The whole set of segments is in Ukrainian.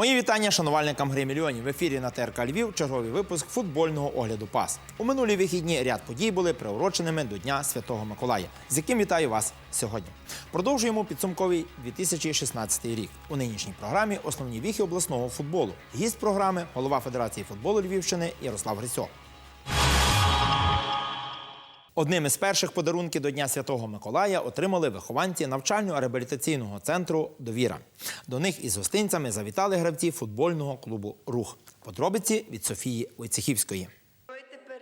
Мої вітання шанувальникам гри мільйонів. В ефірі на ТРК Львів черговий випуск футбольного огляду ПАС. У минулі вихідні ряд подій були приуроченими до Дня Святого Миколая, з яким вітаю вас сьогодні. Продовжуємо підсумковий 2016 рік. У нинішній програмі основні віхи обласного футболу. Гість програми голова Федерації футболу Львівщини Ярослав Грисьо. Одним із перших подарунків до Дня Святого Миколая отримали вихованці навчально-реабілітаційного центру Довіра. До них із гостинцями завітали гравці футбольного клубу Рух. Подробиці від Софії Войцехівської.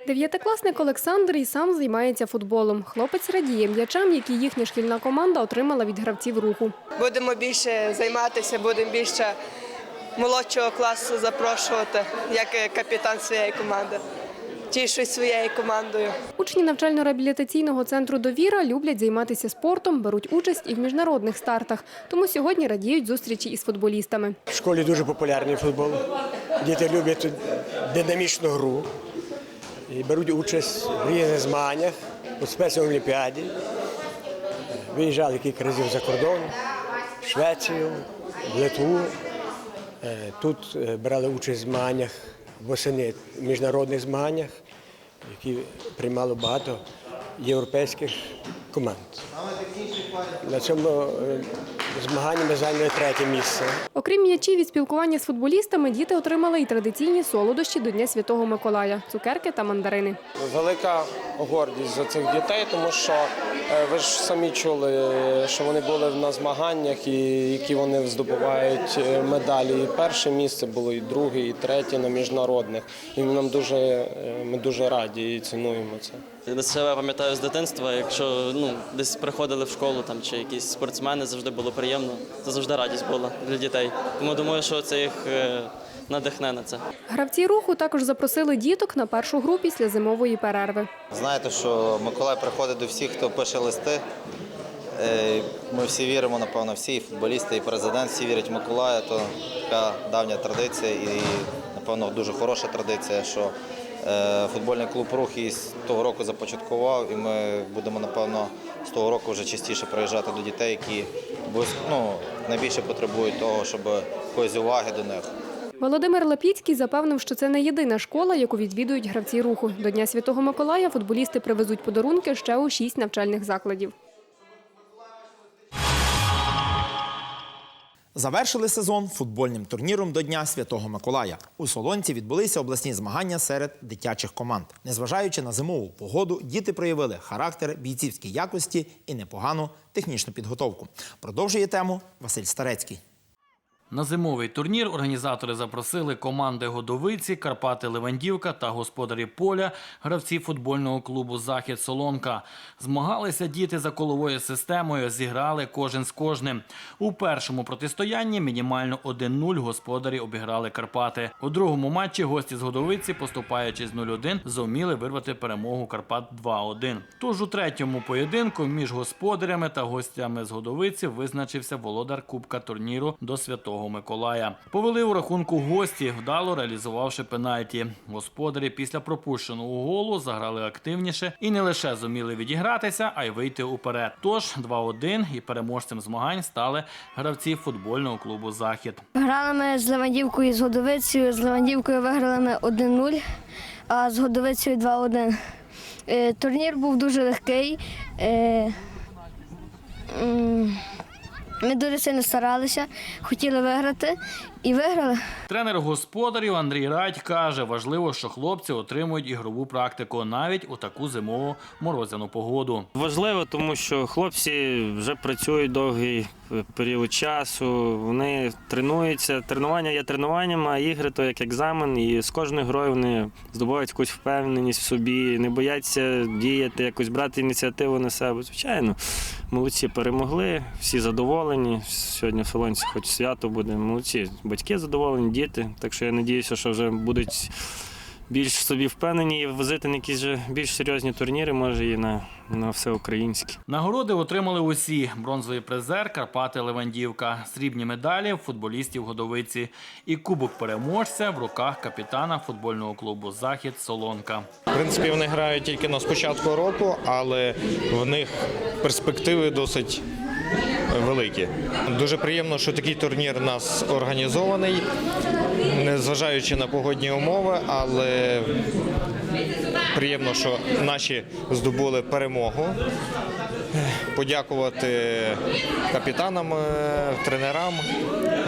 Дев'ятикласник Олександр і сам займається футболом. Хлопець радіє м'ячам, які їхня шкільна команда отримала від гравців руху. Будемо більше займатися, будемо більше молодшого класу запрошувати, як капітан своєї команди. Тішусь своєю командою. Учні навчально-реабілітаційного центру Довіра люблять займатися спортом, беруть участь і в міжнародних стартах. Тому сьогодні радіють зустрічі із футболістами. В школі дуже популярний футбол. Діти люблять динамічну гру і беруть участь в різних змаганнях у спецолімпіаді. Виїжджали кілька разів за кордон, в Швецію, в Литву. Е, Тут е, брали участь в змаганнях восени, міжнародних змаганнях, які приймало багато європейських команд. На цьому е, змаганні ми зайняли третє місце. Окрім м'ячів і спілкування з футболістами, діти отримали і традиційні солодощі до Дня Святого Миколая – цукерки та мандарини. велика гордість за цих дітей, тому що е, ви ж самі чули, що вони були на змаганнях, і які вони здобувають е, медалі. І перше місце було, і друге, і третє на міжнародних. І нам дуже ми дуже раді і цінуємо це. Я себе пам'ятаю з дитинства, якщо ну, десь приходили в школу там, чи якісь спортсмени, завжди було приємно. Це завжди радість була для дітей. Тому думаю, що це їх е, надихне на це. Гравці руху також запросили діток на першу гру після зимової перерви. Знаєте, що Миколай приходить до всіх, хто пише листи. Е, Ми всі віримо, напевно, всі, і футболісти, і президент, всі вірять в Миколая. То така давня традиція і, напевно, дуже хороша традиція, що футбольний клуб рух і з того року започаткував, і ми будемо, напевно, з того року вже частіше приїжджати до дітей, які ну, найбільше потребують того, щоб якоїсь уваги до них. Володимир Лапіцький запевнив, що це не єдина школа, яку відвідують гравці руху. До Дня Святого Миколая футболісти привезуть подарунки ще у шість навчальних закладів. Завершили сезон футбольним турніром до Дня Святого Миколая. У Солонці відбулися обласні змагання серед дитячих команд. Незважаючи на зимову погоду, діти проявили характер, бійцівські якості і непогану технічну підготовку. Продовжує тему Василь Старецький. На зимовий турнір організатори запросили команди Годовиці, Карпати Левандівка та господарі поля, гравці футбольного клубу Захід Солонка. Змагалися діти за коловою системою, зіграли кожен з кожним. У першому протистоянні мінімально 1-0 господарі обіграли Карпати. У другому матчі гості з Годовиці, поступаючи з 0-1, зуміли вирвати перемогу Карпат 2-1. Тож у третьому поєдинку між господарями та гостями з Годовиці визначився володар Кубка турніру до Святого Миколая. Повели у рахунку гості, вдало реалізувавши пенальті. Господарі після пропущеного голу заграли активніше і не лише зуміли відігратися, а й вийти уперед. Тож 2-1 і переможцем змагань стали гравці футбольного клубу Захід. Грали ми з Левандівкою і з Годовицею. З Левандівкою виграли ми 1-0, а з Годовицею 2-1. Е, Турнір був дуже легкий. Ми дуже сильно старалися, хотіли виграти і виграли. Тренер господарів Андрій Радь каже, важливо, що хлопці отримують ігрову практику навіть у таку зимову морозяну погоду. Важливо, тому що хлопці вже працюють довгий період часу, вони тренуються. Тренування є тренуванням, а ігри то як екзамен. І з кожною грою вони здобувають якусь впевненість в собі, не бояться діяти, якось брати ініціативу на себе. Звичайно, молодці перемогли, всі задоволені. Сьогодні в Солонці хоч свято буде. Молодці, батьки задоволені, діти. Так що я сподіваюся, що вже будуть більш в собі впевнені і возити на якісь вже більш серйозні турніри, може і на, на всеукраїнські. Нагороди отримали усі: бронзовий призер Карпати Левандівка, срібні медалі футболістів Годовиці і кубок переможця в руках капітана футбольного клубу Захід Солонка. В принципі, вони грають тільки на спочатку року, але в них перспективи досить великі. Дуже приємно, що такий турнір у нас організований, незважаючи на погодні умови, але приємно, що наші здобули перемогу. Подякувати капітанам, е, тренерам,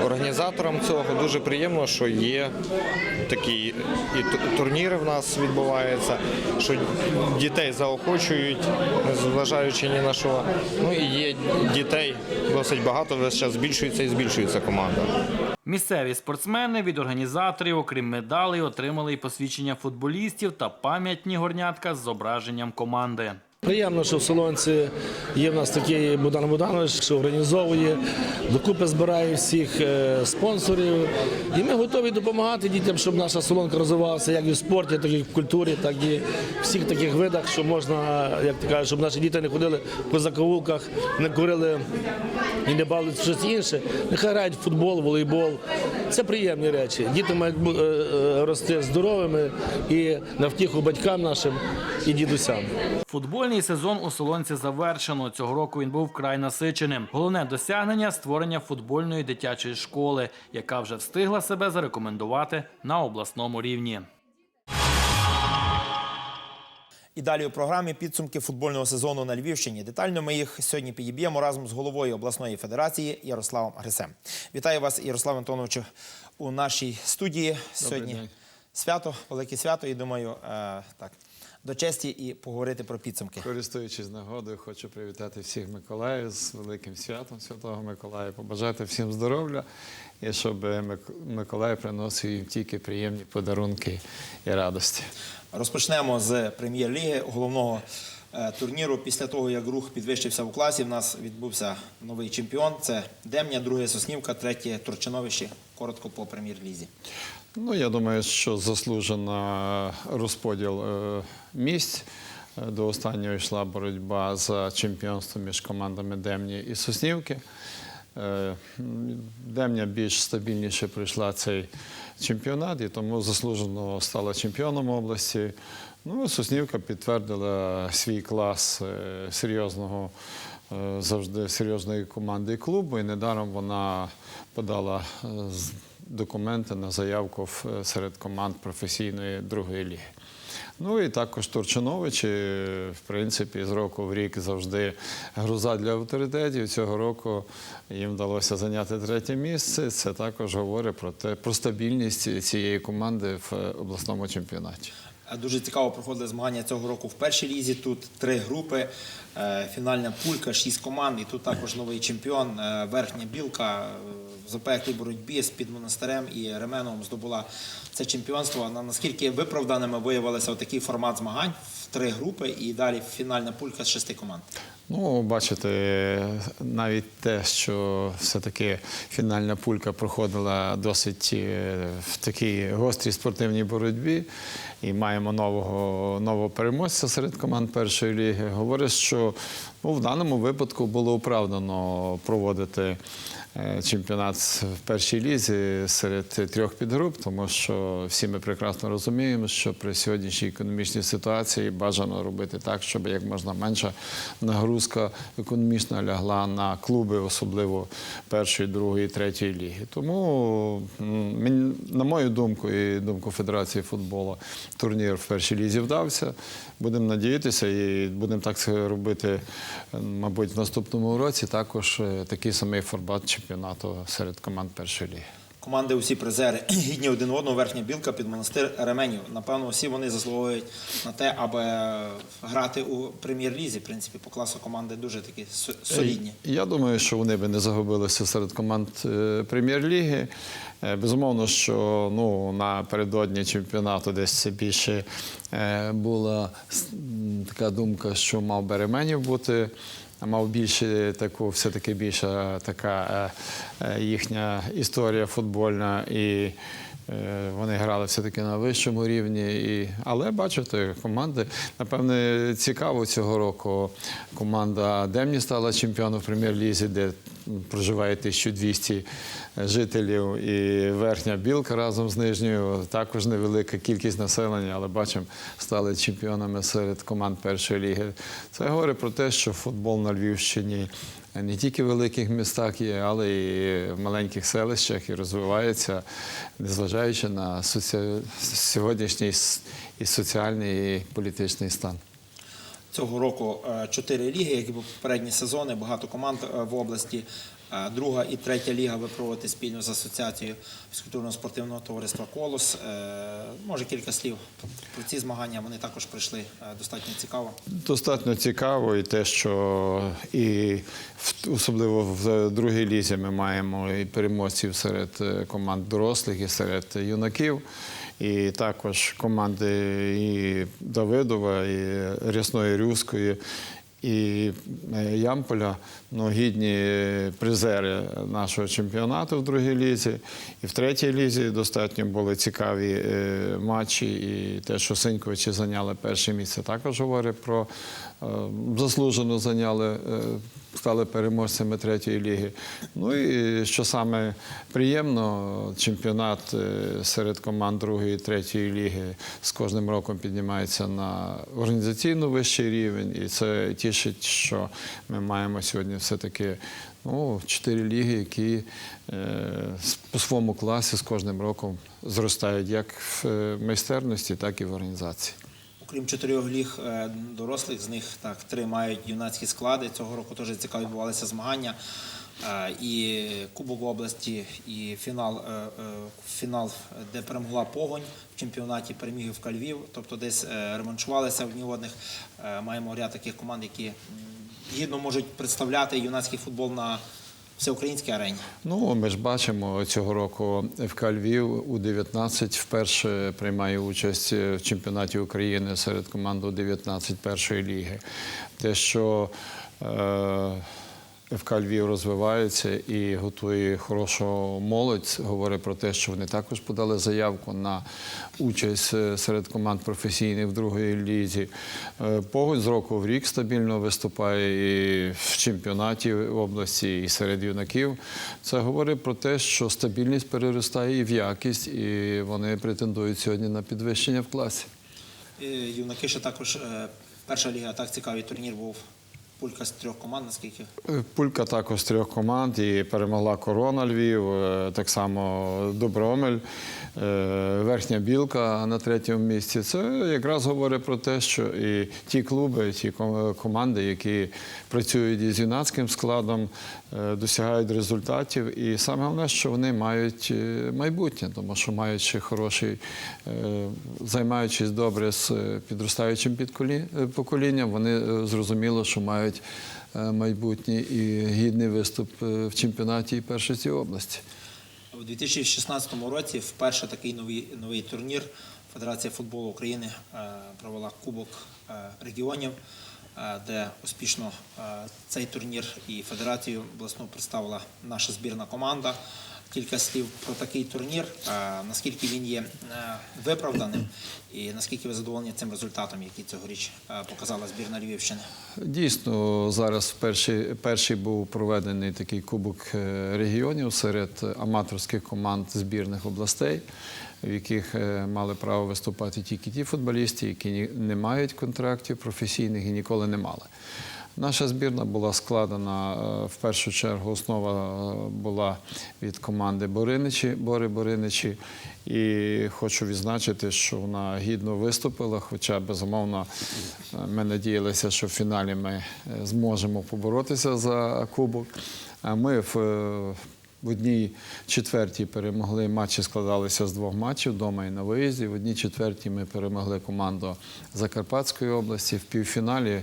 організаторам цього. Дуже приємно, що є такі і турніри в нас відбуваються, що дітей заохочують, незважаючи ні на що. Ну і є дітей досить багато, весь час збільшується і збільшується команда. Місцеві спортсмени від організаторів, окрім медалей, отримали й посвідчення футболістів та пам'ятні горнятка з зображенням команди. Приємно, що в Солонці є в нас такий Богдан Богданович, що організовує, докупи збирає всіх е, спонсорів. І ми готові допомагати дітям, щоб наша солонка розвивалася як і в спорті, так і в культурі, так і в всіх таких видах, що можна, як ти кажеш, щоб наші діти не ходили по закоулках, не курили і не бавили щось інше. Нехай грають в футбол, волейбол. Це приємні речі. Діти мають е, е, рости здоровими і на втіху батькам нашим і дідусям. Футбольний сезон у Солонці завершено. Цього року він був вкрай насиченим. Головне досягнення створення футбольної дитячої школи, яка вже встигла себе зарекомендувати на обласному рівні. І далі у програмі підсумки футбольного сезону на Львівщині. Детально ми їх сьогодні підіб'ємо разом з головою обласної федерації Ярославом Грисем. Вітаю вас, Ярослав Антоновичу, у нашій студії. сьогодні свято, велике свято, і думаю, е, так, до честі і поговорити про підсумки. Користуючись нагодою, хочу привітати всіх Миколаїв з великим святом Святого Миколая, побажати всім здоров'я і щоб Миколай приносив їм тільки приємні подарунки і радості. Розпочнемо з прем'єр-ліги головного е, турніру. Після того, як рух підвищився у класі, в нас відбувся новий чемпіон. Це Демня, друге Соснівка, третє Турчиновище. Коротко по прем'єр-лізі. Ну, я думаю, що заслужено розподіл е, місць. Е, До останнього йшла боротьба за чемпіонство між командами Демні і Соснівки. Е, Демня більш стабільніше пройшла цей чемпіонат і тому заслужено стала чемпіоном області. Ну, Соснівка підтвердила свій клас е, серйозного е, завжди серйозної команди і клубу, і недаром вона подала документи на заявку серед команд професійної другої ліги. Ну і також Турчинович, в принципі, з року в рік завжди груза для авторитетів. Цього року їм вдалося зайняти третє місце. Це також говорить про те, про стабільність цієї команди в е, обласному чемпіонаті. Е, Дуже цікаво проходили змагання цього року в першій лізі. Тут три групи, е, фінальна пулька, шість команд. І тут також новий чемпіон. Верхня білка запеклій боротьбі з під монастирем і Ременовим здобула це чемпіонство. На- Наскільки виправданими виявилися такий формат змагань в три групи і далі фінальна пулька з шести команд. Ну, бачите, навіть те, що все-таки фінальна пулька проходила досить е, в такій гострій спортивній боротьбі, і маємо нового, нового переможця серед команд першої ліги, говорить, що ну, в даному випадку було оправдано проводити чемпіонат в першій лізі серед трьох підгруп, тому що всі ми прекрасно розуміємо, що при сьогоднішній економічній ситуації бажано робити так, щоб як можна менша нагрузка економічна лягла на клуби, особливо першої, другої, третьої ліги. Тому, на мою думку і думку Федерації футболу, турнір в першій лізі вдався. Будемо надіятися і будемо так робити, е, мабуть, в наступному році також е, такий самий формат чемпіонату серед команд першої ліги. Команди усі призери гідні один одного. Верхня білка під монастир Ременів. Напевно, всі вони заслуговують на те, аби грати у прем'єр-лізі. В принципі, по класу команди дуже такі солідні. Я думаю, що вони би не загубилися серед команд е, прем'єр-ліги. Е, Безумовно, що ну, напередодні чемпіонату десь це більше е, була така думка, що мав би Ременів бути. Мав більше таку, все-таки більша така е, е, їхня історія футбольна, і вони грали все-таки на вищому рівні. І, але бачите, команди, напевне, цікаво цього року. Команда Демні стала чемпіоном в прем'єр-лізі, де проживає 1200 жителів, і верхня білка разом з нижньою. Також невелика кількість населення, але бачимо, стали чемпіонами серед команд першої ліги. Це говорить про те, що футбол на Львівщині не тільки в великих містах є, але і в маленьких селищах і розвивається, незважаючи на сьогоднішній і соціальний і політичний стан. Цього року е, чотири ліги, як і попередні сезони, багато команд е, в області. Друга і третя ліга ви проводите спільно з асоціацією фізкультурно-спортивного товариства Колос. Е, Може кілька слів про ці змагання. Вони також прийшли е, достатньо цікаво. Достатньо цікаво і те, що і особливо в другій лізі ми маємо і переможців серед е, команд дорослих і серед юнаків. І також команди і Давидова, і Рясної Рюзької, і е, Ямполя ну, гідні призери нашого чемпіонату в другій лізі. І в третій лізі достатньо були цікаві е, матчі. І те, що Синьковичі зайняли перше місце, також говорить про е, заслужено зайняли, стали переможцями третьої ліги. Ну і що саме приємно, чемпіонат е, серед команд другої і третьої ліги з кожним роком піднімається на організаційно вищий рівень, і це тішить, що ми маємо сьогодні все-таки ну, чотири ліги, які е, по своєму класі з кожним роком зростають як в е, майстерності, так і в організації. Окрім чотирьох ліг е, дорослих, з них так три мають юнацькі склади. Цього року теж цікаво відбувалися змагання. Е, І Кубок області, і фінал, е, фінал, де перемогла Погонь в чемпіонаті переміг в Львів. Тобто десь ремонтувалися в одних. Маємо ряд таких команд, які гідно можуть представляти юнацький футбол на всеукраїнській арені. Ну, ми ж бачимо цього року ФК Львів у 19 вперше приймає участь в чемпіонаті України серед команд у 19 першої ліги. Те, що е, ФК Львів розвивається і готує хорошу молодь, говорить про те, що вони також подали заявку на участь е, серед команд професійних в другій лізі. Е, Погонь з року в рік стабільно виступає і в чемпіонаті в області, і серед юнаків. Це говорить про те, що стабільність переростає і в якість, і вони претендують сьогодні на підвищення в класі. Е, Юнаки ще також перша ліга, так цікавий турнір був. Пулька з трьох команд, наскільки Пулька також з трьох команд і перемогла Корона Львів, е, так само Добромель, е, Верхня Білка на третьому місці. Це якраз говорить про те, що і ті клуби, ті команди, які працюють із юнацьким складом, е, досягають результатів. І саме головне, що вони мають е, майбутнє, тому що маючи хороший, е, займаючись добре з е, підростаючим е, поколінням, вони е, зрозуміло, що мають е, майбутній і гідний виступ е, в чемпіонаті і першості області. У 2016 році вперше такий новий, новий турнір Федерація футболу України е, провела Кубок регіонів, де успішно цей турнір і федерацію обласну представила наша збірна команда. Кілька слів про такий турнір, наскільки він є е, виправданим, і наскільки ви задоволені цим результатом, який цьогоріч е, показала збірна Львівщини. Дійсно, зараз перший, перший був проведений такий кубок е, регіонів серед аматорських команд збірних областей, в яких мали право виступати тільки ті футболісти, які не мають контрактів професійних і ніколи не мали. Наша збірна була складена е, в першу чергу. Основа е, була від команди Бориничі, Бори Бориничі. І хочу відзначити, що вона гідно виступила. Хоча, безумовно, е, ми надіялися, що в фіналі ми зможемо поборотися за кубок. А ми в, в одній четвертій перемогли матчі, складалися з двох матчів вдома і на виїзді. В одній четвертій ми перемогли команду Закарпатської області. В півфіналі е,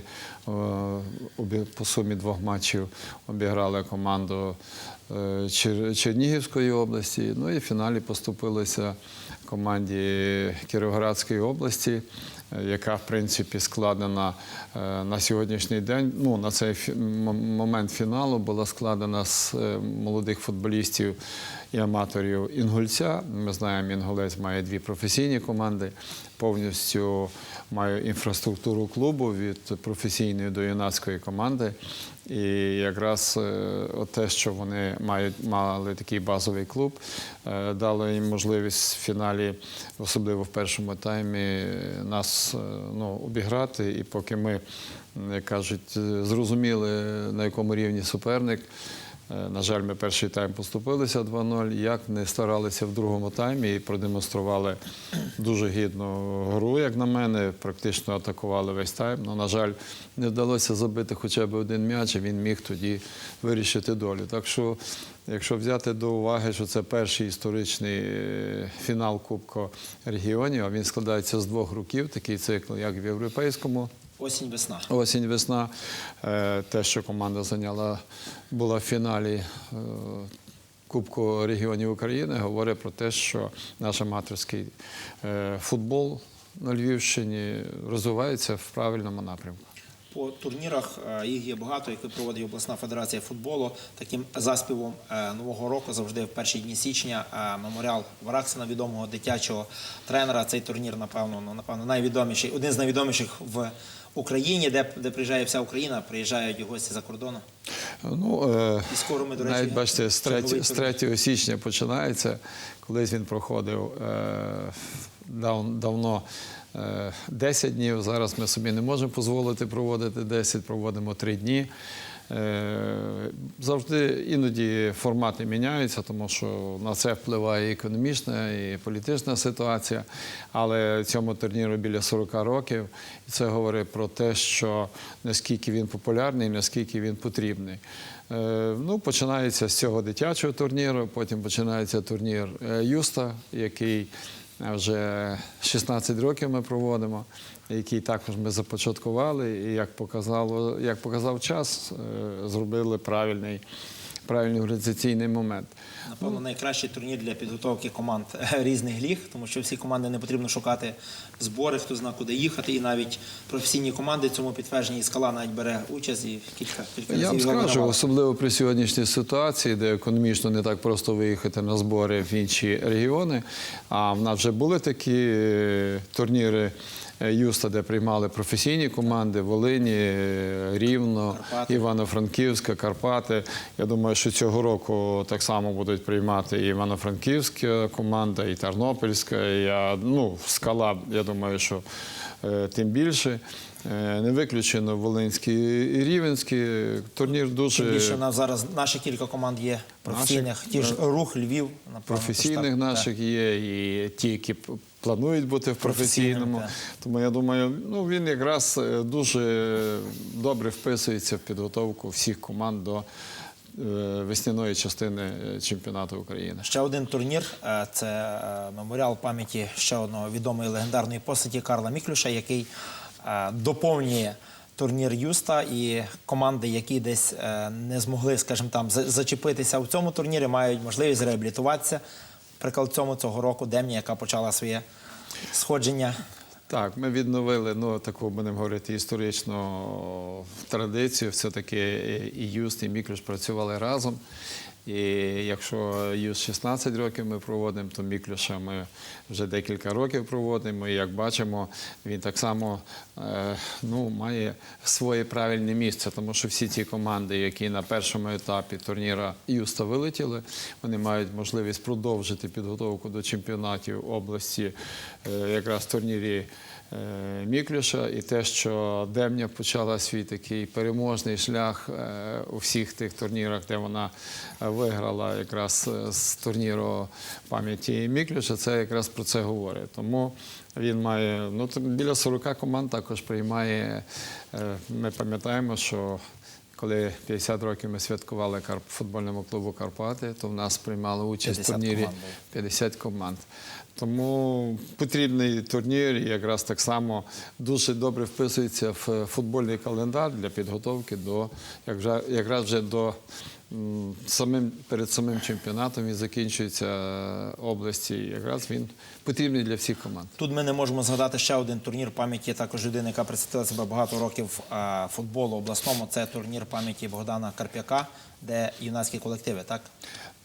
по сумі двох матчів обіграли команду е, Чернігівської області. Ну і в фіналі поступилися команді Кіровоградської області, яка в принципі складена е, на сьогоднішній день. Ну на цей момент фіналу була складена з е, молодих футболістів і аматорів Інгульця. Ми знаємо, Інгулець має дві професійні команди, повністю має інфраструктуру клубу від професійної до юнацької команди. І якраз е, те, що вони мають мали такий базовий клуб, е, дало їм можливість в фіналі, особливо в першому таймі, е, нас ну, обіграти. І поки ми, як кажуть, зрозуміли, на якому рівні суперник. Е, На жаль, ми перший тайм поступилися 2-0. Як не старалися в другому таймі і продемонстрували дуже гідну гру, як на мене, практично атакували весь тайм. Ну, на жаль, не вдалося забити хоча б один м'яч, і він міг тоді вирішити долю. Так що, якщо взяти до уваги, що це перший історичний е, фінал Кубку регіонів, а він складається з двох років, такий цикл, як в європейському. Осінь, весна. Осінь, весна. Е, Те, що команда зайняла, була в фіналі е, Кубку регіонів України, говорить про те, що наш аматорський е, футбол на Львівщині розвивається в правильному напрямку. По турнірах їх є багато, які проводить обласна федерація футболу. Таким заспівом нового року завжди в перші дні січня меморіал Вараксина, відомого дитячого тренера. Цей турнір, напевно, ну напевно, найвідоміший, один з найвідоміших в Україні, де, де приїжджає вся Україна, приїжджають гості за кордону. Ну, е, І скоро ми, до речі, навіть бачите, з 3, з 3 січня починається. Колись він проходив е, дав, давно е, 10 днів. Зараз ми собі не можемо дозволити проводити 10, проводимо 3 дні. Е, Завжди іноді формати міняються, тому що на це впливає і економічна, і політична ситуація. Але цьому турніру біля 40 років, і це говорить про те, що наскільки він популярний, наскільки він потрібний. Е, Ну, починається з цього дитячого турніру, потім починається турнір е, Юста, який вже 16 років ми проводимо, який також ми започаткували, і як показало, як показав час, е, зробили правильний, правильний організаційний момент. Напевно, найкращий турнір для підготовки команд різних ліг, тому що всі команди не потрібно шукати збори, хто зна куди їхати. І навіть професійні команди цьому підтвердженні і скала навіть бере участь і кілька кілька Я вам скажу, особливо при сьогоднішній ситуації, де економічно не так просто виїхати на збори в інші регіони. А в нас вже були такі е, турніри. Е, Юста, де приймали професійні команди Волині, е, Рівно, Івано-Франківська, Карпати. Я думаю, що цього року так само будуть приймати і Івано-Франківська команда, і Тернопільська. І, ну, скала, я думаю, що е, тим більше. Не виключено Волинський і Рівенський. Турнір дуже Тим більше у нас зараз наші кілька команд є професійних. Ті ж рух, Львів, напевно. професійних наших є, і ті, які планують бути в професійному. Тому я думаю, ну він якраз е, дуже добре вписується в підготовку всіх команд до е, весняної частини е, чемпіонату України. Ще один турнір це меморіал пам'яті ще одного відомої легендарної постаті Карла Міклюша, який доповнює. Турнір Юста і команди, які десь не змогли, скажімо там, за- зачепитися в цьому турнірі, мають можливість реабілітуватися. Приклад цьому цього року Демні, яка почала своє сходження Так, ми відновили ну, таку, будемо говорити, історичну традицію. Все-таки і Юст, і Міклюш працювали разом. І якщо Юст 16 років ми проводимо, то Міклюша ми вже декілька років проводимо. І як бачимо, він так само е, ну, має своє правильне місце, тому що всі ті команди, які на першому етапі турніра Юста вилетіли, вони мають можливість продовжити підготовку до чемпіонатів області е, якраз в турнірі Міклюша. І те, що Демня почала свій такий переможний шлях е, у всіх тих турнірах, де вона е, виграла якраз е, з турніру пам'яті Міклюша, це якраз про це говорить. Тому він має ну, біля 40 команд також приймає. е, Ми пам'ятаємо, що коли 50 років ми святкували футбольному клубу Карпати, то в нас приймали участь в турнірі команд, 50 команд. Тому потрібний турнір і якраз так само дуже добре вписується в футбольний календар для підготовки до якраз вже до самим перед самим чемпіонатом він закінчується е, області. Якраз він потрібний для всіх команд. Тут ми не можемо згадати ще один турнір пам'яті також людини, яка присвятила себе багато років е, футболу обласному. Це турнір пам'яті Богдана Карп'яка, де юнацькі колективи, так?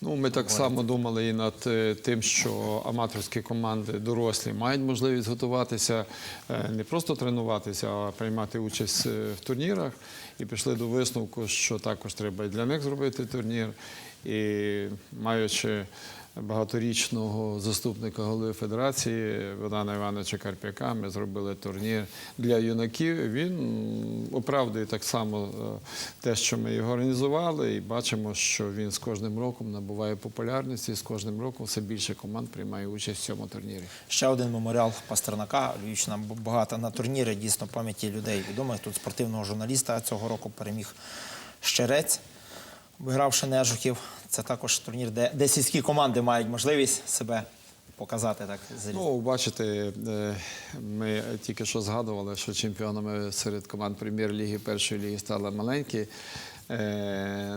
Ну, ми так само думали і над е, тим, що аматорські команди дорослі мають можливість готуватися, е, не просто тренуватися, а приймати участь е, в турнірах. І пішли до висновку, що також треба і для них зробити турнір. І маючи багаторічного заступника голови федерації Богдана Івановича Карп'яка, ми зробили турнір для юнаків. Він оправдує так само е, те, що ми його організували, і бачимо, що він з кожним роком набуває популярності, і з кожним роком все більше команд приймає участь в цьому турнірі. Ще один меморіал Пастернака. Львівщина багата на турніри, дійсно пам'яті людей відомих. Тут спортивного журналіста цього року переміг Щерець, вигравши Нежухів. Це також турнір, де, де сільські команди мають можливість себе показати так. Ну, бачите, е, ми тільки що згадували, що чемпіонами серед команд прем'єр-ліги першої ліги стали маленькі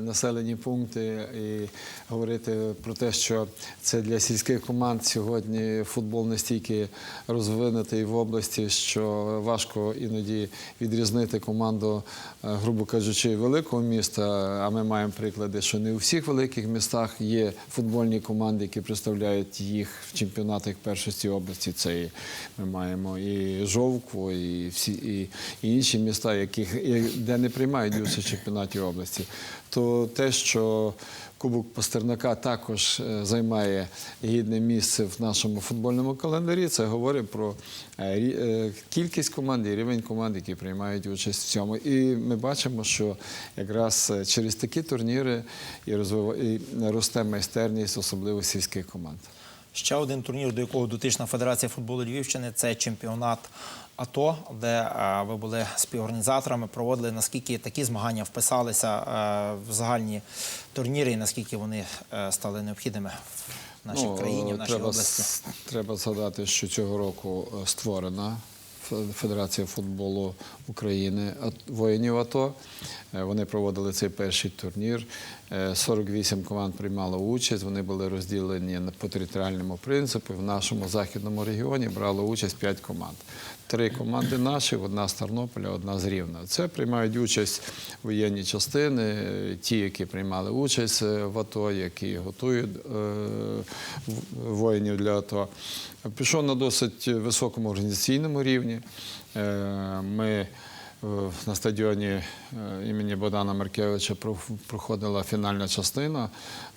населені пункти. І говорити про те, що це для сільських команд сьогодні футбол настільки розвинутий в області, що важко іноді відрізнити команду, е, грубо кажучи, великого міста. А ми маємо приклади, що не у всіх великих містах є футбольні команди, які представляють їх в чемпіонатах першості області. Це і ми маємо і Жовкву, і всі і, і інші міста, яких де не приймають участь чемпіонаті області. То те, що Кубок Пастернака також е, займає гідне місце в нашому футбольному календарі. Це говорить про е, е, кількість команд і рівень команд, які приймають участь в цьому. І ми бачимо, що якраз через такі турніри і росте майстерність, особливо сільських команд. Ще один турнір, до якого дотична Федерація футболу Львівщини, це чемпіонат АТО, де е, ви були співорганізаторами, проводили наскільки такі змагання вписалися е, в загальні турніри, і наскільки вони е, стали необхідними в нашій Ну, країні, в нашій треба, області. Треба згадати, що цього року створена Федерація футболу України воїнів АТО. Вони проводили цей перший турнір. Е, 48 команд приймало участь. Вони були розділені по територіальному принципу. В нашому західному регіоні брало участь 5 команд. Три команди наші, одна з Тернополя, одна з Рівна. Це приймають участь воєнні частини, ті, які приймали участь е, в АТО, які готують е, воїнів для АТО. Пішов на досить високому організаційному рівні. Е, Ми на стадіоні е, імені Богдана Маркевича про- проходила фінальна частина.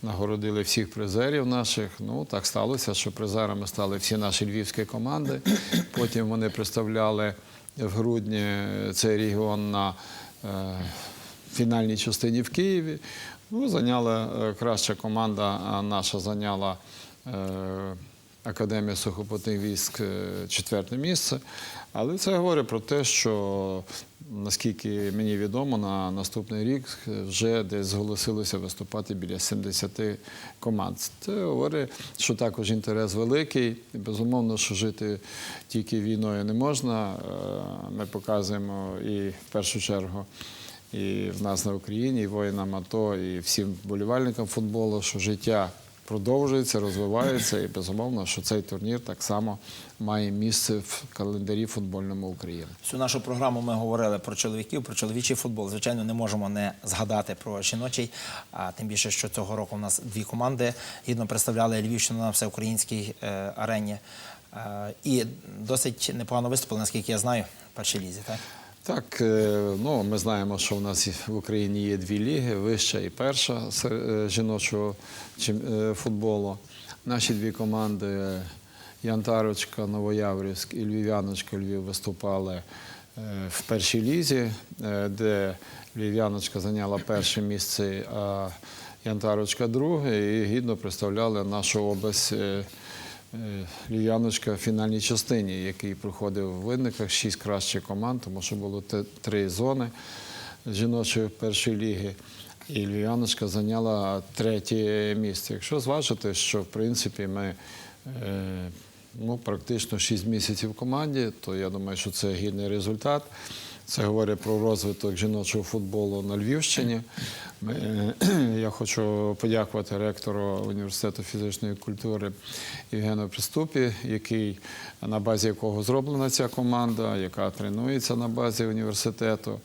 Нагородили всіх призерів наших. Ну так сталося, що призерами стали всі наші львівські команди. Потім вони представляли в грудні цей регіон на е, фінальній частині в Києві. Ну, зайняла е, краща команда, а наша зайняла. Академія сухопутних військ е, четверте місце. Але це говорить про те, що наскільки мені відомо, на наступний рік вже десь зголосилося виступати біля 70 команд. Це говорить, що також інтерес великий. Безумовно, що жити тільки війною не можна. Е, Ми показуємо і в першу чергу. І в нас на Україні, і воїнам АТО, і всім болівальникам футболу, що життя продовжується, розвивається, і безумовно, що цей турнір так само має місце в календарі футбольному України. Всю нашу програму ми говорили про чоловіків, про чоловічий футбол. Звичайно, не можемо не згадати про жіночий. А тим більше, що цього року у нас дві команди гідно представляли Львівщину на всеукраїнській е, арені. Е, і досить непогано виступили, наскільки я знаю, в першій лізі. Так? Так, е, ну ми знаємо, що в нас в Україні є дві ліги: вища і перша е, жіночого е, футболу. Наші дві команди Янтарочка, Новояврівськ і Львів'яночка Львів виступали в першій лізі, де Львів'яночка зайняла перше місце, а Янтарочка друге, і гідно представляли нашу область. Е, Львів'яночка в фінальній частині, який проходив в винниках, шість кращих команд, тому що було три зони жіночої першої ліги. І Львів'яночка зайняла третє місце. Якщо зважити, що в принципі ми е, ну, практично 6 місяців в команді, то я думаю, що це гідний результат. Це говорить про розвиток жіночого футболу на Львівщині. Я хочу подякувати ректору університету фізичної культури Євгену Приступі, який на базі якого зроблена ця команда, яка тренується на базі університету.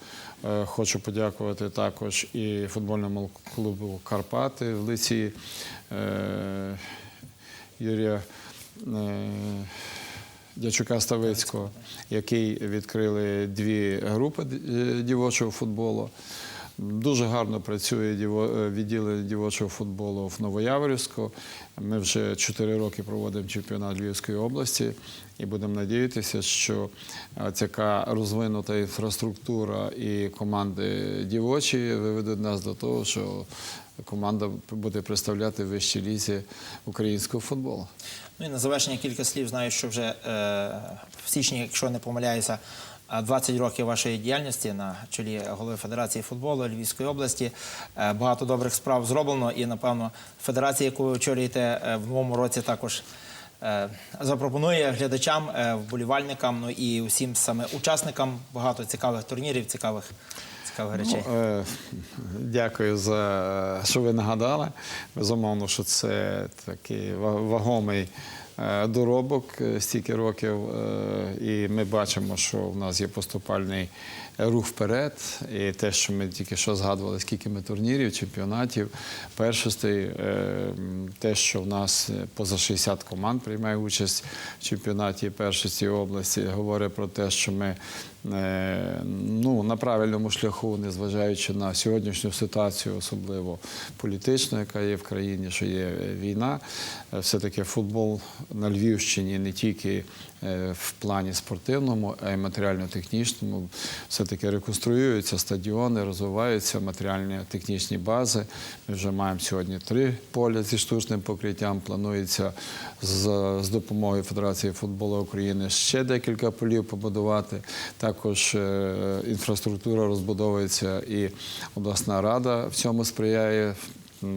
Е, Хочу подякувати також і футбольному клубу Карпати в лиці е, Юрія. Дячука Ставицького, який відкрили дві групи е, дівочого футболу. Дуже гарно працює е, відділення дівочого футболу в Новояворівську. Ми вже чотири роки проводимо чемпіонат Львівської області і будемо надіятися, що е, така розвинута інфраструктура і команди дівочі виведуть нас до того, що команда буде представляти в вищій лізі українського футболу. Ну і на завершення кілька слів. Знаю, що вже е, в січні, якщо не помиляюся, е, 20 років вашої діяльності на чолі голови Федерації футболу Львівської області. Е, Багато добрих справ зроблено, і напевно федерація, яку ви очолюєте е, в новому році, також. е, Запропонує глядачам, е, вболівальникам, ну і усім саме учасникам багато цікавих турнірів, цікавих, цікавих речей. Ну, е, дякую за що ви нагадали. Безумовно, що це такий вагомий е, доробок е, стільки років. е, І ми бачимо, що в нас є поступальний рух вперед. І те, що ми тільки що згадували, скільки ми турнірів, чемпіонатів, першостей, е, те, що в нас поза 60 команд приймає участь в чемпіонаті першості області, говорить про те, що ми е, ну, на правильному шляху, незважаючи на сьогоднішню ситуацію, особливо політичну, яка є в країні, що є е, війна. Е, Все-таки футбол на Львівщині не тільки е, в плані спортивному, а й матеріально-технічному. Все-таки реконструюються стадіони, розвиваються матеріальні технічні бази. Ми вже маємо сьогодні три поля зі штучним покриттям. Планується з, з допомогою Федерації футболу України ще декілька полів побудувати. Також е, інфраструктура розбудовується і обласна рада в цьому сприяє.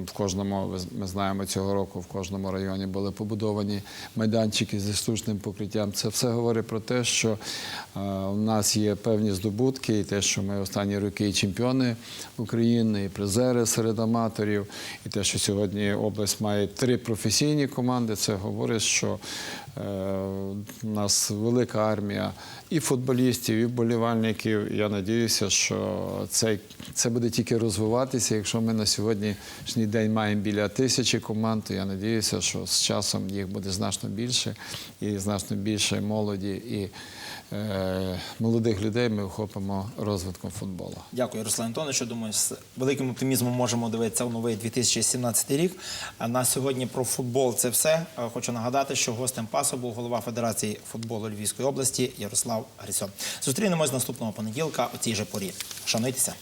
В кожному ми знаємо цього року, в кожному районі були побудовані майданчики зі штучним покриттям. Це все говорить про те, що е, у нас є певні здобутки, і те, що ми останні роки і чемпіони України, і призери серед аматорів, і те, що сьогодні область має три професійні команди, це говорить, що е, у нас велика армія і футболістів, і вболівальників. Я сподіваюся, що це, це буде тільки розвиватися. Якщо ми на сьогоднішній день маємо біля тисячі команд, то я сподіваюся, що з часом їх буде значно більше, і значно більше молоді і е, молодих людей ми охопимо розвитком футболу. Дякую, Руслан Антоновичу. Думаю, з великим оптимізмом можемо дивитися у новий 2017 рік. А на сьогодні про футбол це все. Хочу нагадати, що гостем пасу був голова Федерації футболу Львівської області Ярослав Грицьо. Зустрінемось наступного понеділка у цій же порі. Шануйтеся.